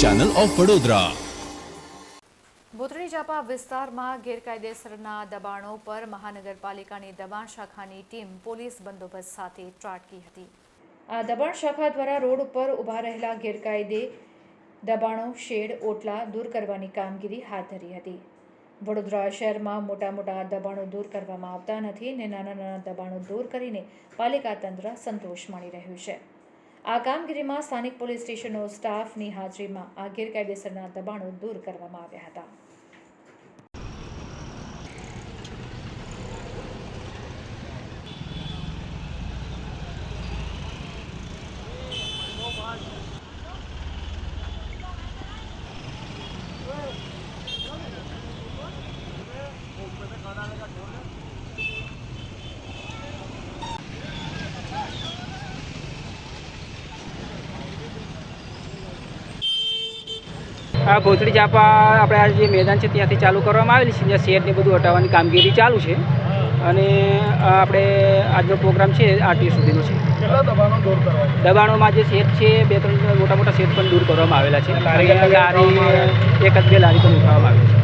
Channel of Vadodara બોતરણી ચાપા વિસ્તારમાં ગેરકાયદેસરના દબાણો પર મહાનગરપાલિકાની દબાણ શાખાની ટીમ પોલીસ બંદોબસ્ત સાથે ત્રાટકી હતી. આ દબાણ શાખા દ્વારા રોડ ઉપર ઊભા રહેલા ગેરકાયદે દબાણો, શેડ, ઓટલા દૂર કરવાની કામગીરી હાથ ધરી હતી. વડોદરા શહેરમાં મોટા મોટા દબાણો દૂર કરવામાં આવતા નથી ને નાના નાના દબાણો દૂર કરીને પાલિકા તંત્ર સંતોષ માણી રહ્યું છે. આ કામગીરીમાં સ્થાનિક પોલીસ સ્ટેશનનો સ્ટાફની હાજરીમાં આ ગેરકાયદેસરના દબાણો દૂર કરવામાં આવ્યા હતા. ભોસડી ચાપા આપણે આ જે મેદાન છે ત્યાંથી ચાલુ કરવામાં આવેલી છે જ્યાં શેડને બધું હટાવવાની કામગીરી ચાલુ છે. અને આપણે આજનો પ્રોગ્રામ છે આરટીઓ સુધીનો છે. દબાણોમાં જે શેડ છે બે ત્રણ મોટા મોટા શેડ પણ દૂર કરવામાં આવેલા છે. લારી એક જ બે લારી પણ ઉઠાવવામાં આવેલી છે.